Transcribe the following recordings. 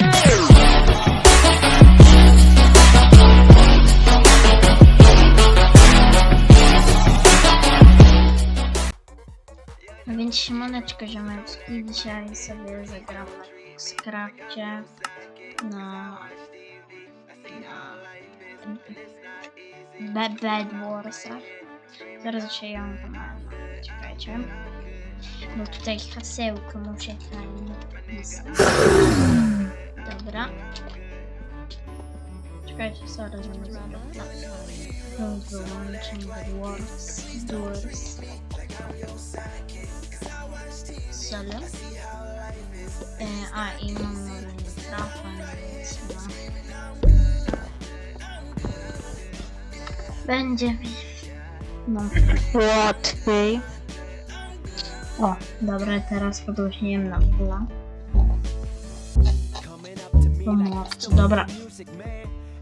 me. No więc siemaneczko ziomeczki, dzisiaj sobie zagram na Scrafcie na... Bed Warsach. Zaraz się ją pomagam, czekajcie. Bo tutaj hasełko muszę tam napisać. Czekajcie, sorry, że nie zaraz. Wyłączam Wars. Wars. Solo. E, a i mam mikrofon, więc no. Będzie mi no, łatwiej. O, dobra, teraz podłożyłem na pula. Pomocy, dobra.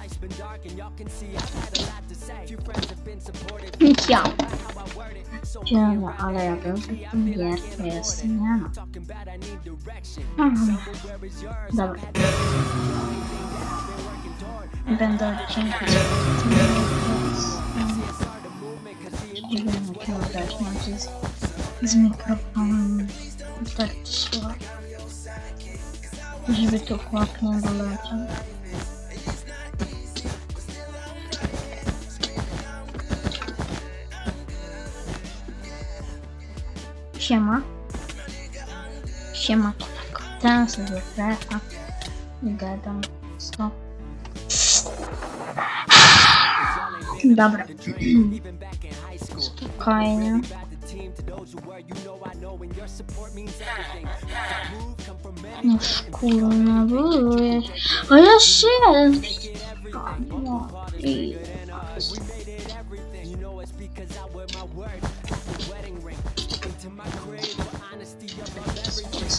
life's been dark and y'all can see I've had a lot to say. Few friends have been supportive. yeah, yeah. I Siema. Siema, kolego. Teraz sobie. I gadam. Stop. Dobra. Spokojnie. No kurna, byłeś. A ja się. No i...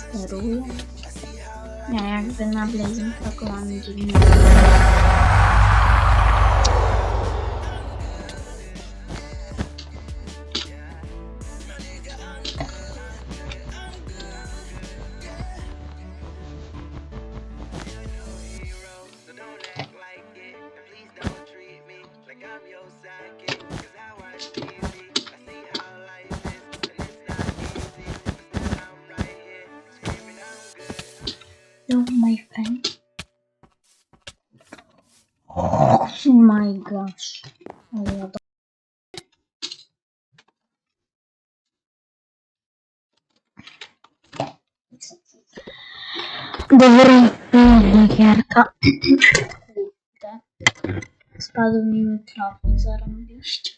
jakby steruje. Ja jakby na Blazing mam dziwnie. Hello, my friend. Oh my gosh. Allah Добрый день, Ярка. Spadł mi mikrofon, zarąbiście.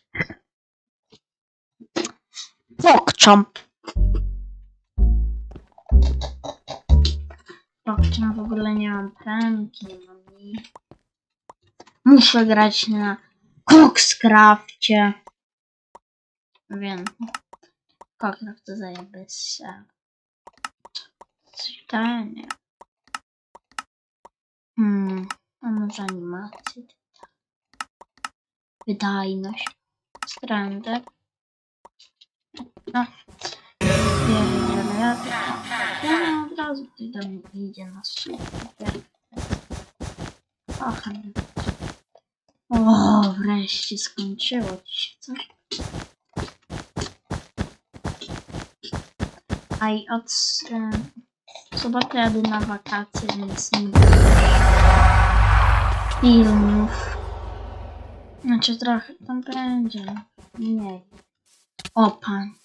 Pokcząp. Pokczam w ogóle nie mam pranki, nie. Muszę grać na Coxcrafcie. Wiem. Coxcraft to zajebiste. Czytanie. Hmm. A może animacje? Wydajność. Strandek. No. Razu ty do mnie idzie na super. Och, o, wreszcie skończyło ci się coś. A i od e, soboty jadę na wakacje, więc nie będzie filmów. Znaczy trochę tam będzie. Mniej. O pan.